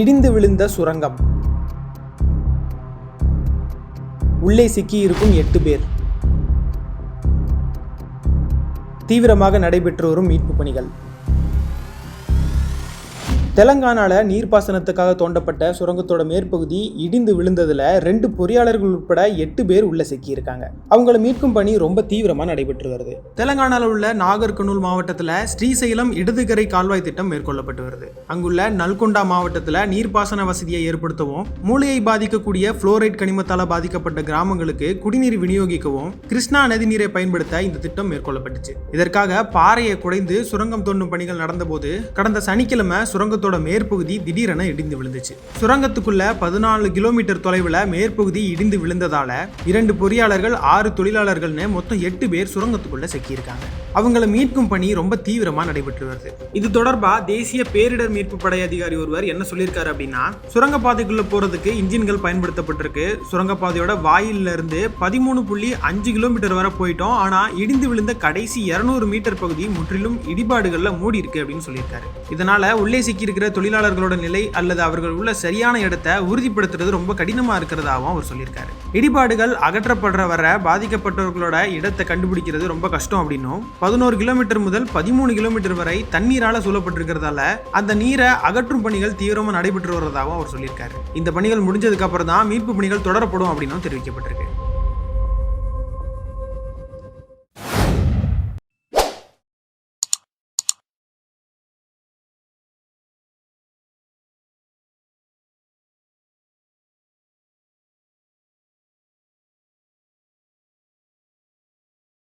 இடிந்து விழுந்த சுரங்கம். உள்ளே சிக்கியிருக்கும் எட்டு பேர். தீவிரமாக நடைபெற்று வரும் மீட்பு பணிகள். தெலங்கானால நீர்ப்பாசனத்துக்காக தோண்டப்பட்ட சுரங்கத்தோட மேற்பகுதி இடிந்து விழுந்ததில் ரெண்டு பொறியாளர்கள் உட்பட எட்டு பேர் உள்ள சிக்கியிருக்காங்க. அவங்கள மீட்கும் பணி ரொம்ப தீவிரமாக நடைபெற்று வருது. தெலங்கானாவில் உள்ள நாகர்கனூல் மாவட்டத்தில் ஸ்ரீசைலம் இடதுகரை கால்வாய் திட்டம் மேற்கொள்ளப்பட்டு வருது. அங்குள்ள நல்கொண்டா மாவட்டத்தில் நீர்ப்பாசன வசதியை ஏற்படுத்தவும் மூளையை பாதிக்கக்கூடிய புளோரைட் கனிமத்தால் பாதிக்கப்பட்ட கிராமங்களுக்கு குடிநீர் விநியோகிக்கவும் கிருஷ்ணா நதி நீரை பயன்படுத்த இந்த திட்டம் மேற்கொள்ளப்பட்டுச்சு. இதற்காக பாறையை குடைந்து சுரங்கம் தோண்டும் பணிகள் நடந்தபோது கடந்த சனிக்கிழமை சுரங்கத்தோட மேற்பகுதி திடீரென இடிந்து விழுந்துச்சு. சுரங்கத்துக்குள்ள பதினாலு கிலோமீட்டர் தொலைவில் மேற்பகுதி இடிந்து விழுந்ததால இரண்டு பொறியாளர்கள் ஆறு தொழிலாளர்கள்னு மொத்தம் எட்டு பேர் சுரங்கத்துக்குள்ள சிக்கியிருக்காங்க. அவங்கள மீட்கும் பணி ரொம்ப தீவிரமாக நடைபெற்று வருது. இது தொடர்பாக தேசிய பேரிடர் மீட்பு படை அதிகாரி ஒருவர் என்ன சொல்லியிருக்காரு அப்படின்னா சுரங்கப்பாதைக்குள்ளே போகிறதுக்கு இன்ஜின்கள் பயன்படுத்தப்பட்டிருக்கு. சுரங்கப்பாதையோட வாயிலிருந்து பதிமூணு புள்ளி அஞ்சு கிலோமீட்டர் வரை போயிட்டோம். ஆனால் இடிந்து விழுந்த கடைசி இரநூறு மீட்டர் பகுதி முற்றிலும் இடிபாடுகளில் மூடி இருக்கு அப்படின்னு சொல்லியிருக்காரு. இதனால் உள்ளே சிக்கியிருக்கிற தொழிலாளர்களோட நிலை அல்லது அவர்கள் உள்ள சரியான இடத்தை உறுதிப்படுத்துறது ரொம்ப கடினமாக இருக்கிறதாகவும் அவர் சொல்லியிருக்காரு. இடிபாடுகள் அகற்றப்படுற வர பாதிக்கப்பட்டவர்களோட இடத்தை கண்டுபிடிக்கிறது ரொம்ப கஷ்டம் அப்படின்னும் பதினோரு கிலோமீட்டர் முதல் பதிமூணு கிலோமீட்டர் வரை தண்ணீரால சூழப்பட்டிருக்கிறதால அந்த நீரை அகற்றும் பணிகள் தீவிரமாக நடைபெற்று வருவதாகவும் அவர் சொல்லியிருக்காரு. இந்த பணிகள் முடிஞ்சதுக்கு அப்புறம் தான் மீட்பு பணிகள் தொடரப்படும் அப்படின்னும் தெரிவிக்கப்பட்டிருக்கு.